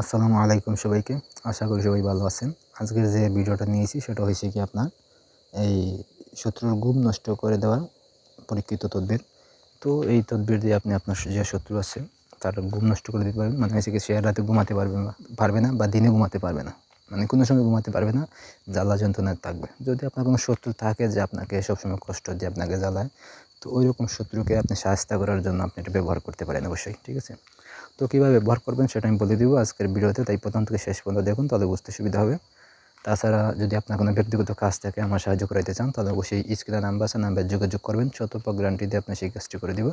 আসসালামু আলাইকুম সবাইকে। আশা করি সবাই ভালো আছেন। আজকের যে ভিডিওটা নিয়েছি, সেটা হয়েছে কি আপনার, এই শত্রুর গুম নষ্ট করে দেওয়ার পরীক্ষিত তদবির। তো এই তদবির দিয়ে আপনি আপনার যে শত্রু আছে, তার ঘুম নষ্ট করে দিতে পারবেন। মানে হয়েছে কি, সে রাতে ঘুমাতে পারবে না পারবে না বা দিনে ঘুমাতে পারবে না। মানে কোনো সময় ঘুমাতে পারবে না, জ্বালা যন্ত্রণায় থাকবে। যদি আপনার কোনো শত্রু থাকে যে আপনাকে সবসময় কষ্ট দিয়ে আপনাকে জ্বালায় তো ওই রকম শত্রুকে আপনি সাহায্য করার জন্য আপনি এটা ব্যবহার করতে পারেন অবশ্যই, ঠিক আছে? তো কীভাবে ব্যবহার করবেন সেটা আমি বলে দিব আজকের ভিডিওতে, তাই প্রথম থেকে শেষ পর্যন্ত দেখুন, তাহলে বুঝতে সুবিধা হবে। তাছাড়া যদি আপনার কোনো ব্যক্তিগত কাজ থাকে, আমার সাহায্য করাইতে চান, তাহলে অবশ্যই স্ক্রিনে নাম্বার আছে, নাম্বার যোগাযোগ করবেন গ্যারান্টি দিয়ে আপনি সেই কাজটি করে দিব।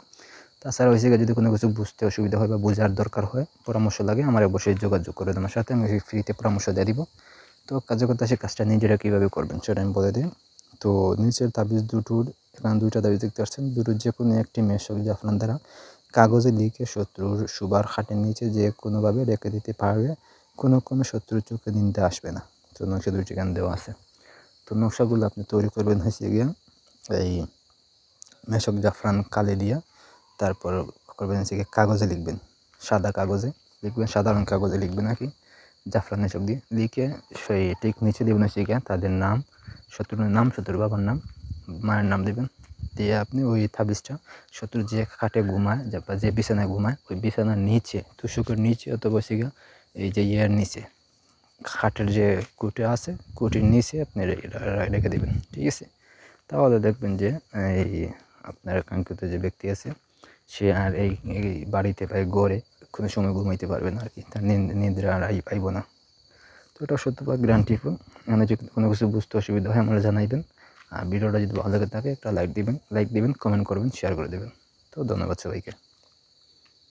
তাছাড়া ওই জায়গায় যদি কোনো কিছু বুঝতে অসুবিধা হয় বা বোঝার দরকার হয়, পরামর্শ লাগে, আমার অবশ্যই যোগাযোগ করে আমার সাথে আমি ফ্রিতে পরামর্শ দিয়ে দিব। তো কার্যকর্তা সেই কাজটা নিজেরা কীভাবে করবেন সেটা আমি বলে দিই। তো নিচের তাবিজ দুটোর এখানে দুইটা তাবিজ দেখতে পাচ্ছেন। দুটোর যে কোনো একটি মেশক জাফরান দ্বারা কাগজে লিখে শত্রুর সুবার খাটের নিচে যে কোনোভাবে রেখে দিতে পারবে, কোনো কোনো শত্রুর চোখে নিতে আসবে না। তো নকশা দুইটি গান দেওয়া আছে। তো নকশাগুলো আপনি তৈরি করবেন হয়েছে গিয়া এই মেশক জাফরান কালে দিয়া, তারপর করবেন হচ্ছে গিয়ে কাগজে লিখবেন। সাদা কাগজে লিখবেন, সাধারণ কাগজে লিখবেন আর কি। জাফরান এসব দিয়ে লিখে সেই ঠিক নিচে দেবেন হচ্ছে গিয়া তাদের নাম, শত্রুর নাম, শত্রুর বাবার নাম মায়ের নাম দেবেন। দিয়ে আপনি ওই তাবিজটা শত্রু যে খাটে ঘুমায় বা যে বিছানায় ঘুমায়, ওই বিছানার নিচে, তুষকের নিচে অথবা গিয়া এই যে ইয়ের নিচে, খাটের যে কুটে আছে, কুটির নিচে আপনি রেখে দেবেন, ঠিক আছে? তাহলে দেখবেন যে এই আপনার কাঙ্ক্ষিত যে ব্যক্তি আছে, সে আর এই বাড়িতে বা গড়ে কোনো সময় ঘুমাইতে পারবে না আর কি তার নিদ্রা আর পাইব না। তো এটা সত্যবার গ্যারান্টিফুল এখানে যদি কোনো কিছু বুঝতে অসুবিধা হয় আমরা জানাইবেন। আর ভিডিওটা যদি ভালো লাগে থাকে একটা লাইক দিবেন লাইক দিবেন কমেন্ট করবেন শেয়ার করে দেবেন। তো ধন্যবাদ সবাইকে।